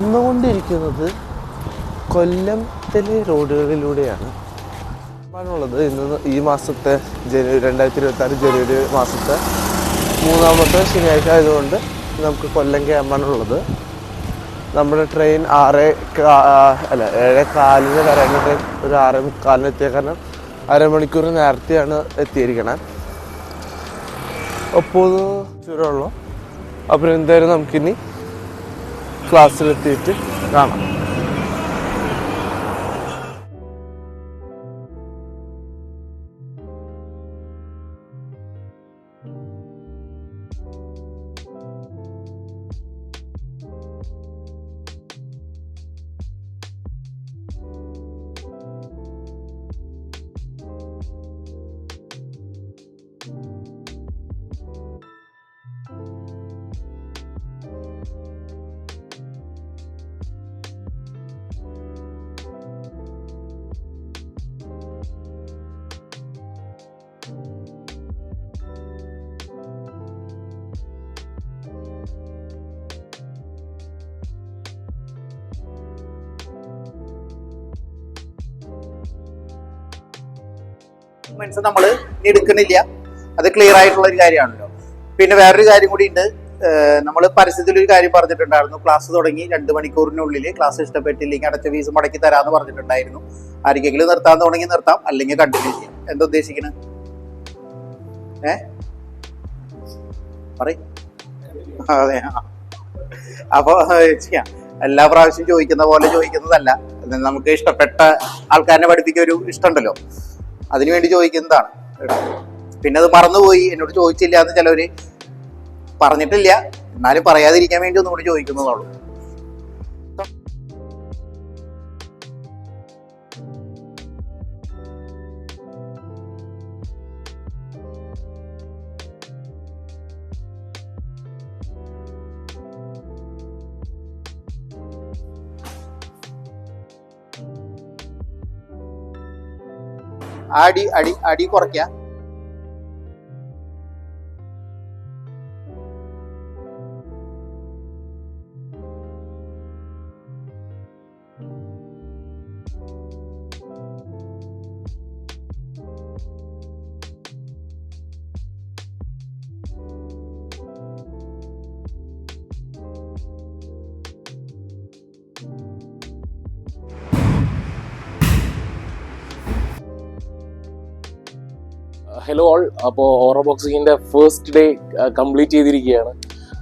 വന്നുകൊണ്ടിരിക്കുന്നത് കൊല്ലത്തിലെ റോഡുകളിലൂടെയാണ്. ഉള്ളത് ഇന്ന് ഈ മാസത്തെ ജനുവരി രണ്ടായിരത്തി ഇരുപത്തി ആറ് ജനുവരി മാസത്തെ മൂന്നാമത്തെ ശനിയാഴ്ച ആയതുകൊണ്ട് നമുക്ക് കൊല്ലം ക്യാമ്പാണുള്ളത് നമ്മുടെ ട്രെയിൻ ആറ് അല്ല ഏഴ് കാലിന് ട്രെയിൻ ഒരു ആറ് മുക്കാലിന് എത്തിയ കാരണം അരമണിക്കൂർ നേരത്തെയാണ് എത്തിയിരിക്കണേ. അപ്പോൾ ചുരമുള്ളൂ അപ്പം എന്തായാലും നമുക്കിനി ക്ലാസ്സിലെത്തിയിട്ട് കാണാം. മീൻസ് നമ്മൾ എടുക്കുന്നില്ല. അത് ക്ലിയർ ആയിട്ടുള്ള ഒരു കാര്യമാണല്ലോ. പിന്നെ വേറൊരു കാര്യം കൂടി ഉണ്ട്. നമ്മൾ പരസ്യത്തിൽ ഒരു കാര്യം പറഞ്ഞിട്ടുണ്ടായിരുന്നു. ക്ലാസ് തുടങ്ങി രണ്ട് മണിക്കൂറിനുള്ളിൽ ക്ലാസ് ഇഷ്ടപ്പെട്ടില്ലെങ്കിൽ അടച്ച ഫീസ് മുടക്കി തരാമെന്ന് പറഞ്ഞിട്ടുണ്ടായിരുന്നു. ആരെങ്കിലും നിർത്താൻ തുടങ്ങി നിർത്താം അല്ലെങ്കിൽ കണ്ടിന്യൂ ചെയ്യാം. എന്താ ഉദ്ദേശിക്കുന്നത് ഏ? പറ അതെ അപ്പോൾ അപ്പൊ ചെയ്യാം. എല്ലാ പ്രാവശ്യം ചോദിക്കുന്ന പോലെ ചോദിക്കുന്നതല്ല. നമുക്ക് ഇഷ്ടപ്പെട്ട ആൾക്കാരനെ പഠിപ്പിക്കൊരു ഒരു ഇഷ്ടമുണ്ടല്ലോ. അതിനുവേണ്ടി ചോദിക്കുന്നതാണ്. പിന്നെ അത് മറന്നുപോയി. എന്നോട് ചോദിച്ചില്ല എന്ന് ചിലവര് പറഞ്ഞിട്ടില്ല. എന്നാലും പറയാതിരിക്കാൻ വേണ്ടി ഒന്നും കൂടി ചോദിക്കുന്നതുള്ളൂ അടി അടി അടി കുറയ്ക്ക. ഹലോ ഓൾ അപ്പോൾ ഓറ ബോക്സിങ്ങിന്റെ ഫസ്റ്റ് ഡേ കംപ്ലീറ്റ് ചെയ്തിരിക്കുകയാണ്.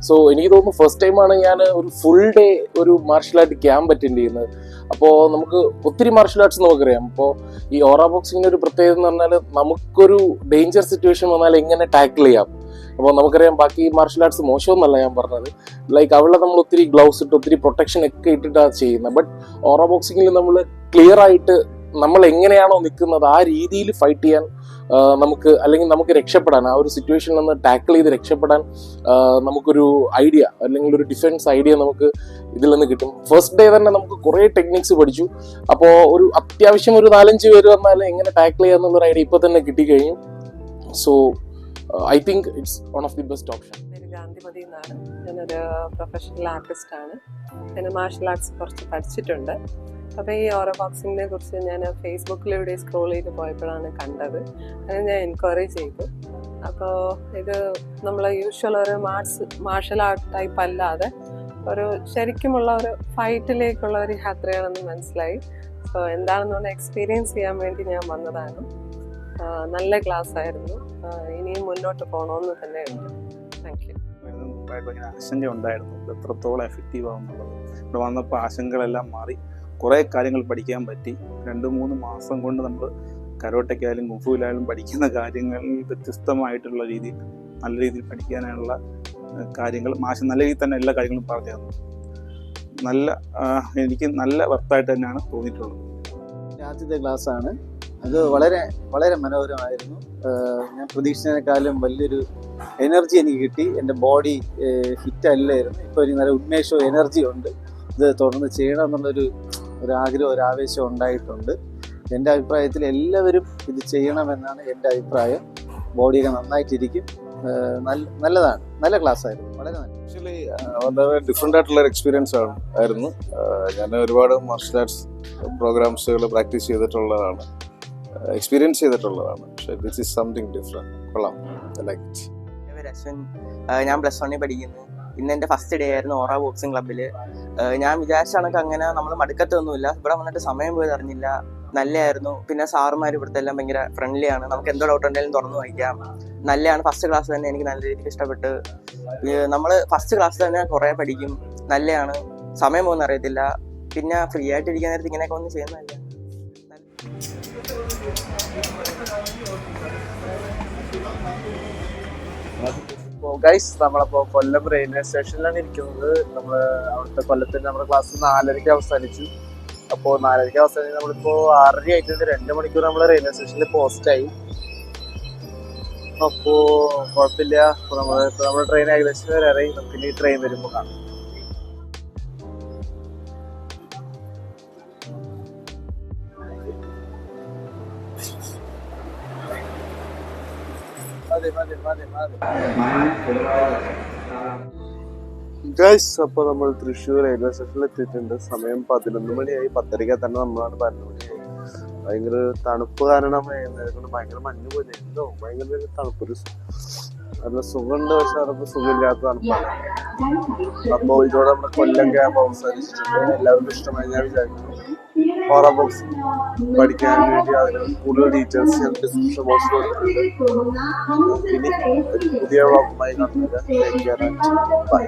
സോ എനിക്ക് തോന്നുന്നു ഫസ്റ്റ് ടൈമാണ് ഞാൻ ഒരു ഫുൾ ഡേ ഒരു മാർഷൽ ആർട്ട് ക്യാമ്പ് അറ്റൻഡ് ചെയ്യുന്നത്. അപ്പോൾ നമുക്ക് ഒത്തിരി മാർഷൽ ആർട്സ് നമുക്കറിയാം. അപ്പോൾ ഈ ഓറ ബോക്സിങ്ങിന്റെ ഒരു പ്രത്യേകത എന്ന് പറഞ്ഞാൽ നമുക്കൊരു ഡേഞ്ചർ സിറ്റുവേഷൻ വന്നാൽ എങ്ങനെ ടാക്കിൾ ചെയ്യാം? അപ്പോൾ നമുക്കറിയാം ബാക്കി മാർഷൽ ആർട്സ് മോശമെന്നല്ല ഞാൻ പറഞ്ഞത്. ലൈക്ക് അവിടെ നമ്മൾ ഒത്തിരി ഗ്ലൗസ് ഇട്ട് ഒത്തിരി പ്രൊട്ടക്ഷൻ ഒക്കെ ഇട്ടിട്ടാണ് ചെയ്യുന്നത്. ബട്ട് ഓറ ബോക്സിങ്ങിൽ നമ്മൾ ക്ലിയർ ആയിട്ട് നമ്മൾ എങ്ങനെയാണോ നിൽക്കുന്നത് ആ രീതിയിൽ ഫൈറ്റ് ചെയ്യാൻ നമുക്ക് അല്ലെങ്കിൽ നമുക്ക് രക്ഷപ്പെടാൻ ആ ഒരു സിറ്റുവേഷനിൽ നിന്ന് ടാക്കിൾ ചെയ്ത് രക്ഷപ്പെടാൻ നമുക്കൊരു ഐഡിയ അല്ലെങ്കിൽ ഒരു ഡിഫൻസ് ഐഡിയ നമുക്ക് ഇതിൽ നിന്ന് കിട്ടും. ഫസ്റ്റ് ഡേ തന്നെ നമുക്ക് കുറേ ടെക്നിക്സ് പഠിച്ചു. അപ്പോൾ ഒരു അത്യാവശ്യം ഒരു നാലഞ്ച് പേര് വന്നാൽ എങ്ങനെ ടാക്കിൾ ചെയ്യാന്നുള്ളൊരു ഐഡിയ ഇപ്പോൾ തന്നെ കിട്ടിക്കഴിഞ്ഞു. So I think it's one of the best option Gandhimathi എന്നാണ്. ഞാനൊരു പ്രൊഫഷണൽ ആർട്ടിസ്റ്റാണ് പിന്നെ മാർഷൽ ആർട്സ് കുറച്ച് പഠിച്ചിട്ടുണ്ട്. അപ്പോൾ ഈ ഓരോ ബോക്സിങ്ങിനെ കുറിച്ച് ഞാൻ ഫേസ്ബുക്കിലൂടെ സ്ക്രോൾ ചെയ്ത് പോയപ്പോഴാണ് കണ്ടത്. അത് ഞാൻ എൻക്വയറി ചെയ്തു. അപ്പോൾ ഇത് നമ്മൾ യൂഷ്വൽ ഒരു മാർട്സ് മാർഷൽ ആർട്ട് ടൈപ്പ് അല്ലാതെ ഒരു ശരിക്കുമുള്ള ഒരു ഫൈറ്റിലേക്കുള്ള ഒരു യാത്രയാണെന്ന് മനസ്സിലായി. സോ എന്താണെന്നുള്ള എക്സ്പീരിയൻസ് ചെയ്യാൻ വേണ്ടി ഞാൻ വന്നതാണ്. നല്ല ക്ലാസ് ആയിരുന്നു. ഇനിയും മുന്നോട്ട് പോകണമെന്ന് തന്നെ ഉണ്ട് താങ്ക് യു ഭയങ്കര ആശങ്ക ഉണ്ടായിരുന്നു. എത്രത്തോളം എഫക്റ്റീവ് ആവുന്നുള്ളത്. ഇവിടെ വന്നപ്പോൾ ആശങ്കകളെല്ലാം മാറി. കുറേ കാര്യങ്ങൾ പഠിക്കാൻ പറ്റി. രണ്ട് മൂന്ന് മാസം കൊണ്ട് നമ്മൾ കരോട്ടയ്ക്കായാലും കുഫുവിലായാലും പഠിക്കുന്ന കാര്യങ്ങൾ വ്യത്യസ്തമായിട്ടുള്ള രീതിയിൽ നല്ല രീതിയിൽ പഠിക്കാനുള്ള കാര്യങ്ങൾ മാഷ് നല്ല രീതിയിൽ തന്നെ എല്ലാ കാര്യങ്ങളും പറഞ്ഞു തന്നു നല്ല എനിക്ക് നല്ല വർത്തായിട്ട് തന്നെയാണ് തോന്നിയിട്ടുള്ളത്. ക്ലാസ് ആണ് അത് വളരെ വളരെ മനോഹരമായിരുന്നു. ഞാൻ പ്രതീക്ഷിച്ചതിനേക്കാളും വലിയൊരു എനർജി എനിക്ക് കിട്ടി. എന്റെ ബോഡി ഫിറ്റ് അല്ലായിരുന്നു ഇപ്പോൾ എനിക്ക് നല്ല ഉന്മേഷവും എനർജി ഉണ്ട്. ഇത് തുടർന്ന് ചെയ്യണം എന്നുള്ളൊരു ഒരു ഒരാവേശം ഒരു ആവേശം ഉണ്ടായിട്ടുണ്ട്. എന്റെ അഭിപ്രായത്തിൽ എല്ലാവരും ഇത് ചെയ്യണമെന്നാണ് എന്റെ അഭിപ്രായം. ബോഡിയൊക്കെ നന്നായിട്ടിരിക്കും. നല്ല നല്ലതാണ്. നല്ല ക്ലാസ് ആയിരുന്നു. വളരെ നല്ല ആക്ച്വലി വളരെ ഡിഫറെന്റ് ആയിട്ടുള്ള ഒരു എക്സ്പീരിയൻസ് ആണ് ആയിരുന്നു. ഞാൻ ഒരുപാട് മാർഷൽ ആർട്സ് പ്രോഗ്രാംസുകൾ പ്രാക്ടീസ് ചെയ്തിട്ടുള്ളതാണ്. എക്സ്പീരിയൻസ് ചെയ്തിട്ടുള്ളതാണ്. പക്ഷേ ദിസ് ഈസ് സംതിങ് ഡിഫറെന്റ് കൊള്ളാം. ലൈക്ക് ഞാൻ പ്ലസ് വണ്ണിൽ പഠിക്കുന്നു. ഇന്ന് എന്റെ ഫസ്റ്റ് ഡേ ആയിരുന്നു ഓറ ബോക്സിംഗ് ക്ലബ്ബിൽ ഞാൻ വിചാരിച്ച കണക്ക് അങ്ങനെ നമ്മൾ മടുക്കത്തൊന്നുമില്ല. ഇവിടെ വന്നിട്ട് സമയം പോയത് അറിഞ്ഞില്ല. നല്ലതായിരുന്നു പിന്നെ സാറുമാർ ഇവിടുത്തെ എല്ലാം ഭയങ്കര ഫ്രണ്ട്ലി ആണ്. നമുക്ക് എന്തോ ഡൗട്ട് ഉണ്ടെങ്കിലും തുറന്നു വായിക്കാം. നല്ലതാണ് ഫസ്റ്റ് ക്ലാസ് തന്നെ എനിക്ക് നല്ല രീതിക്ക് ഇഷ്ടപ്പെട്ട്. നമ്മൾ ഫസ്റ്റ് ക്ലാസ് തന്നെ കുറേ പഠിക്കും. നല്ലതാണ് സമയം പോകുന്ന അറിയത്തില്ല. പിന്നെ ഫ്രീ ആയിട്ട് ഇരിക്കുന്ന നേരത്ത് ഇങ്ങനെയൊക്കെ ഒന്നും ചെയ്യുന്നതല്ല. ഗൈസ് നമ്മളപ്പോ കൊല്ലം റെയിൽവേ സ്റ്റേഷനിലാണ് ഇരിക്കുന്നത്. നമ്മൾ അവിടുത്തെ കൊല്ലത്തിൽ നമ്മുടെ ക്ലാസ് നാലരയ്ക്ക് അവസാനിച്ചു. അപ്പോൾ നാലരയ്ക്ക് അവസാനിച്ച് നമ്മളിപ്പോ ആറര ആയിട്ടുണ്ട്. രണ്ട് മണിക്കൂർ നമ്മൾ റെയിൽവേ സ്റ്റേഷനിൽ പോസ്റ്റ് ആയി. അപ്പോ കുഴപ്പമില്ല. നമ്മൾ നമ്മുടെ ട്രെയിൻ ഏകദേശം വരെ ഇറങ്ങി. നമുക്ക് ഇനി ട്രെയിൻ വരുമ്പോൾ കാണാം. അപ്പോൾ നമ്മൾ തൃശ്ശൂർ റെയിൽവേ സ്റ്റേഷനിൽ എത്തിയിട്ടുണ്ട് സമയം പതിനൊന്ന് മണിയായി. പത്തരയ്ക്ക് തന്നെ നമ്മളാണ് പതിനൊന്ന് ഭയങ്കര തണുപ്പ് കാരണം എഴുന്നേൽക്കൊണ്ട് ഭയങ്കര മഞ്ഞ് പോലെ എന്തോ ഭയങ്കര തണുപ്പ് നല്ല സുഖമുണ്ട്. പക്ഷെ അതൊക്കെ സുഖമില്ലാത്ത തണുപ്പാണ്. അപ്പോൾ ഇതോടെ നമ്മുടെ കൊല്ലം ക്യാമ്പ് അവസാനിച്ചിട്ടുണ്ട്. എല്ലാവർക്കും ഇഷ്ടമായി ഞാൻ വിചാരിക്കുന്നു. ഹോറ ബോക്സ് പഠിക്കാൻ വേണ്ടി അതിന് കൂടുതൽ ഡീറ്റെയിൽസ് ഞാൻ ഡിസ്ക്രിപ്ഷൻ ബോക്സിൽ കൊടുത്തിട്ടുണ്ട് ഇനി ഒരു പുതിയ വ്ളോഗുമായി കാണുന്നില്ല ബൈ.